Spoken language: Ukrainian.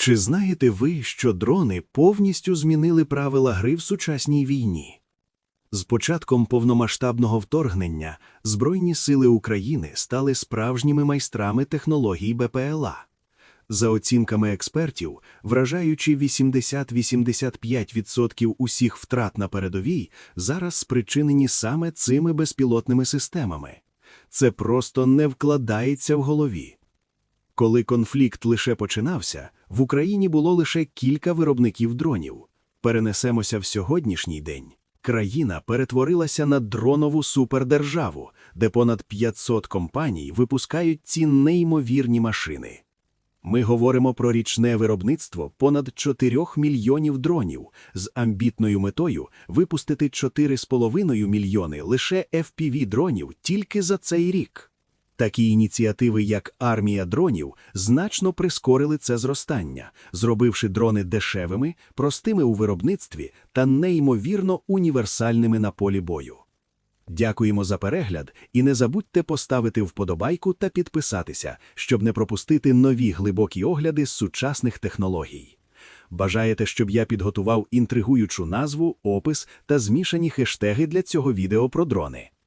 Чи знаєте ви, що дрони повністю змінили правила гри в сучасній війні? З початком повномасштабного вторгнення Збройні сили України стали справжніми майстрами технологій БПЛА. За оцінками експертів, вражаючи 80-85% усіх втрат на передовій, зараз спричинені саме цими безпілотними системами. Це просто не вкладається в голові. Коли конфлікт лише починався, в Україні було лише кілька виробників дронів. Перенесемося в сьогоднішній день. Країна перетворилася на дронову супердержаву, де понад 500 компаній випускають ці неймовірні машини. Ми говоримо про річне виробництво понад 4 мільйонів дронів з амбітною метою випустити 4,5 мільйони лише FPV-дронів тільки за цей рік. Такі ініціативи, як армія дронів, значно прискорили це зростання, зробивши дрони дешевими, простими у виробництві та неймовірно універсальними на полі бою. Дякуємо за перегляд і не забудьте поставити вподобайку та підписатися, щоб не пропустити нові глибокі огляди з сучасних технологій. Бажаєте, щоб я підготував інтригуючу назву, опис та змішані хештеги для цього відео про дрони?